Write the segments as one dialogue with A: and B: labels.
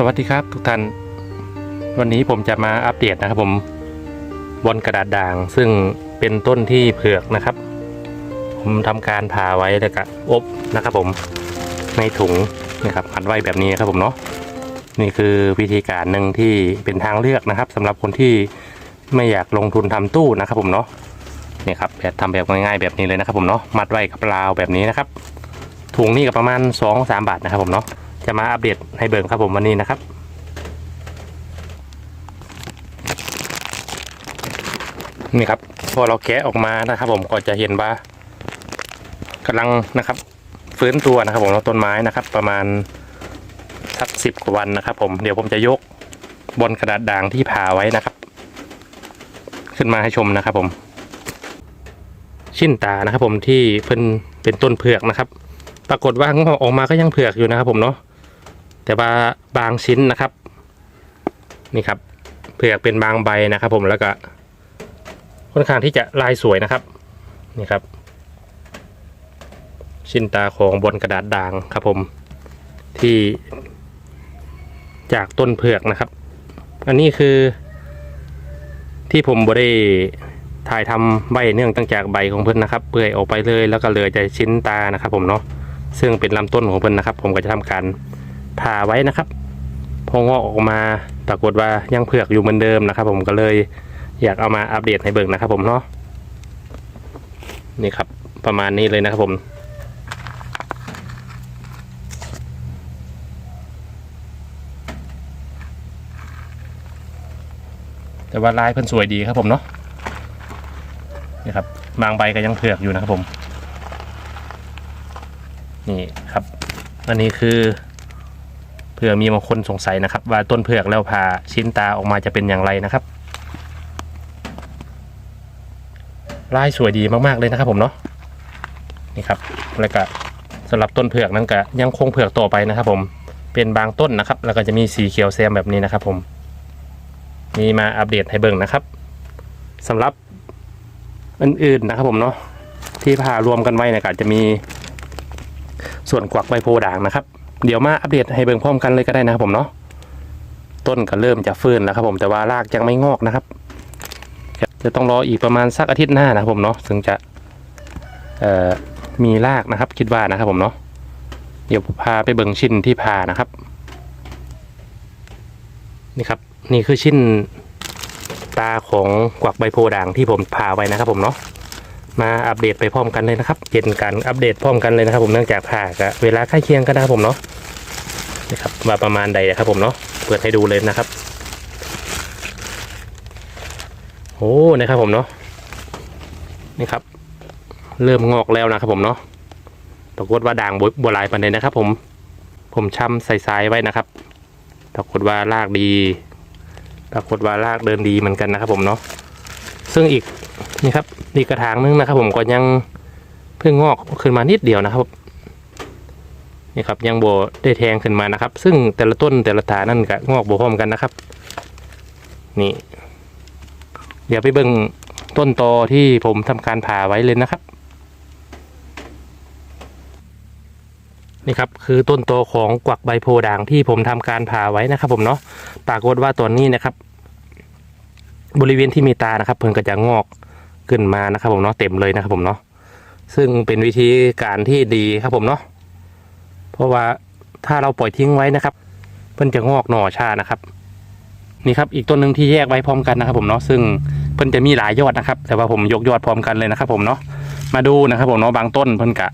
A: สวัสดีครับทุกท่าน วันนี้ผมจะมาอัปเดตนะครับผมบนกระดาษด่างซึ่งเป็นต้นที่เผือกนะครับ ผมทำการผ่าไว้แล้วก็อบนะครับผมในถุงนะครับอัดไว้แบบนี้ครับผมเนาะนี่คือวิธีการหนึ่งที่เป็นทางเลือกนะครับสำหรับคนที่ไม่อยากลงทุนทำตู้นะครับผมเนาะนี่ครับแบบทำแบบง่ายๆแบบนี้เลยนะครับผมเนาะมัดไว้กับราวแบบนี้นะครับถุงนี่ก็ประมาณ 2-3 บาทนะครับผมเนาะ จะมาอัปเดตให้เบิ่งครับผมวันนี้นะครับนี่ครับพอเราแกะออกมานะครับ ผมก็จะเห็นว่ากำลังนะครับ ฟื้นตัวนะครับ ผมต้นไม้นะครับ ประมาณสักสิบกว่าวันนะครับ ผมเดี๋ยวผมจะยกบนกระดาษด่างที่ผ่าไว้นะครับ ขึ้นมาให้ชมนะครับ ผม ชิ้นตานะครับ ผมที่เพิ่นเป็นต้นเผือกนะครับ ปรากฏว่างอกออกมาก็ยังเผือกอยู่นะครับ ผมเนาะ แต่ว่าบางชิ้นนะครับ นี่ครับเผือกเป็นบางใบนะครับ ผมแล้วก็ค่อนข้างที่จะลายสวยนะครับ นี่ครับ ชิ้นตาของบนกระดาษด่างครับผมที่จากต้นเผือกนะครับ อันนี้คือ ที่ผมบ่ได้ถ่ายทำใบเนื่องตั้งจากใบของเพื่อนนะครับ เปื่อยออกไปเลยแล้วก็เหลยจะชิ้นตานะครับ ผมเนาะซึ่งเป็นลำต้นของเพิ่นนะครับ ผมก็จะทำการ ผ่าไว้นะครับ พองอกออกมาปรากฏว่ายังเผือกอยู่เหมือนเดิมนะครับ ผมก็เลยอยากเอามาอัปเดตให้เบิ่งนะครับ ผมเนาะนี่ครับ ประมาณนี้เลยนะครับผมแต่ว่าลายเพิ่นสวยดีครับผมเนาะนี่ครับ บางใบก็ยังเผือกอยู่นะครับผม นี่ครับ อันนี้คือ เผื่อมีบางคนสงสัยนะครับ ว่าต้นเผือกแล้วผ่าชิ้นตาออกมาจะเป็นอย่างไรนะครับลายสวยดีมากๆเลยนะครับผมเนาะนี่ครับแล้วก็สำหรับต้นเผือกนั้นก็ยังคงเผือกต่อไปนะครับ ผมเป็นบางต้นนะครับ แล้วก็จะมีสีเขียวแซมแบบนี้นะครับ ผมนี่มาอัปเดตให้เบิ่งนะครับสำหรับอื่นๆนะครับ ผมเนาะที่ผ่ารวมกันไว้นี่ยก็จะมีส่วนกวักใบโพด่างนะครับ เดี๋ยวมาอัปเดตให้เบิ่งพร้อมกันเลยก็ได้นะครับผมเนาะต้นก็เริ่มจะฟื้นแล้วครับผมแต่ว่ารากยังไม่งอกนะครับ จะต้องรออีกประมาณสักอาทิตย์หน้านะครับผมเนาะถึงจะมีรากนะครับ คิดว่านะครับผมเนาะเดี๋ยวพาไปเบิ่งชิ้นที่ผ่านะครับ นี่ครับนี่คือชิ้นตาของกวักใบโพด่างที่ผมผ่าไว้นะครับผมเนาะ มาอัปเดตไปพร้อมกันเลยนะครับเย็นกันอัปเดตพร้อมกันเลยนะครับ ผมเนื่องจากผ่ากับเวลาใกล้เคียงกันนะครับผมเนาะนี่ครับว่าประมาณใดนะครับผมเนาะเปิดให้ดูเลยนะครับโอ้นะครับผมเนาะนี่ครับ เริ่มงอกแล้วนะครับผมเนาะปรากฏว่าด่างบวลายปันเลยนะครับ ผม ผมช้ำใส่ายไว้นะครับปรากฏว่ารากดี ปรากฏว่ารากเดินดีเหมือนกันนะครับผมเนาะซึ่งอีก นี่ครับอีกกระถางนึงนะครับ ผมก็ยังเพิ่งงอกขึ้นมานิดเดียวนะครับนี่ครับยังโบได้แทงขึ้นมานะครับ ซึ่งแต่ละต้นแต่ละตานั่นก็งอกโบพร้อมกันนะครับ นี่ เดี๋ยวไปเบิ่งต้นตอที่ผมทำการผ่าไว้เลยนะครับ นี่ครับคือต้นตอของกวักใบโพด่างที่ผมทำการผ่าไว้นะครับ ผมเนาะปรากฏว่าตอนนี้นะครับ บริเวณที่มีตานะครับ เพิ่งก็จะงอก ขึ้นมานะครับผมเนาะเต็มเลยนะครับผมเนาะซึ่งเป็นวิธีการที่ดีครับผมเนาะเพราะว่าถ้าเราปล่อยทิ้งไว้นะครับเพิ่นจะงอกหน่อชานะครับนี่ครับอีกต้นหนึ่งที่แยกไว้พร้อมกันนะครับผมเนาะซึ่งเพิ่นจะมีหลายยอดนะครับ แต่ว่าผมยกยอดพร้อมกันเลยนะครับผมเนาะมาดูนะครับผมเนาะบางต้นเพิ่นกะ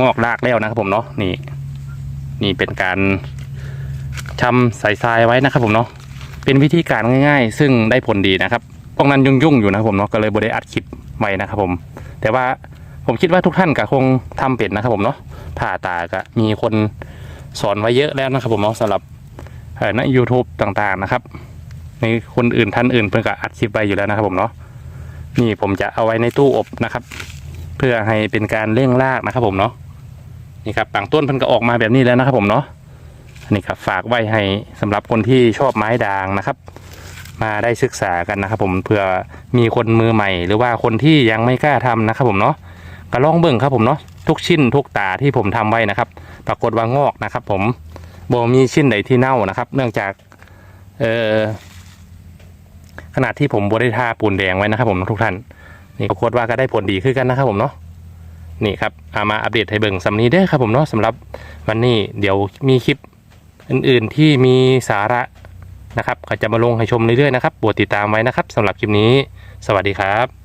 A: งอกรากแล้วนะครับผมเนาะนี่ นี่เป็นการชำใส่ทรายไว้นะครับผมเนาะเป็นวิธีการง่าย ๆ ซึ่งได้ผลดีนะครับ ตรงนั้นยุ่งๆอยู่นะครับผมเนาะก็เลยบได้อัดคลิปไว้นะครับผม แต่ว่าผมคิดว่าทุกท่านก็คงทำเป็นนะครับผมเนาะผ่าตาก็มีคนสอนไว้เยอะแล้วนะครับผมเนาะสำหรับในยูทูบต่างๆนะครับ ในคนอื่นท่านอื่นเพิ่งก็อัดคลิปไว้อยู่แล้วนะครับผมเนาะนี่ผมจะเอาไว้ในตู้อบนะครับ เพื่อให้เป็นการเร่งรากนะครับผมเนาะนี่ครับบางต้นเพิ่นก็ออกมาแบบนี้แล้วนะครับผมเนาะนนี้ครับฝากไว้ให้สำหรับคนที่ชอบไม้ด่างนะครับ มาได้ศึกษากันนะครับผมเผื่อมีคนมือใหม่ หรือว่าคนที่ยังไม่กล้าทำนะครับผมเนาะก็ลองเบิ่งครับผมเนาะทุกชิ้นทุกตาที่ผมทำไว้นะครับ ปรากฏว่างอกนะครับ ผมบ่มีชิ้นไหนที่เน่านะครับ เนื่องจากเอ่อขนาดที่ผมบได้ทาปูนแดงไว้นะครับผมทุกท่านนี่ก็โคตรว่าก็ได้ผลดีขึ้นกันนะครับผมเนาะนี่ครับเอามาอัปเดตให้เบิ่งสำนี้เด้อครับผมเนาะสำหรับวันนี้เดี๋ยวมีคลิปอื่น ๆที่มีสาระ นะครับก็จะมาลงให้ชมเรื่อยๆนะครับโปรดติดตามไว้นะครับสำหรับคลิปนี้ สวัสดีครับ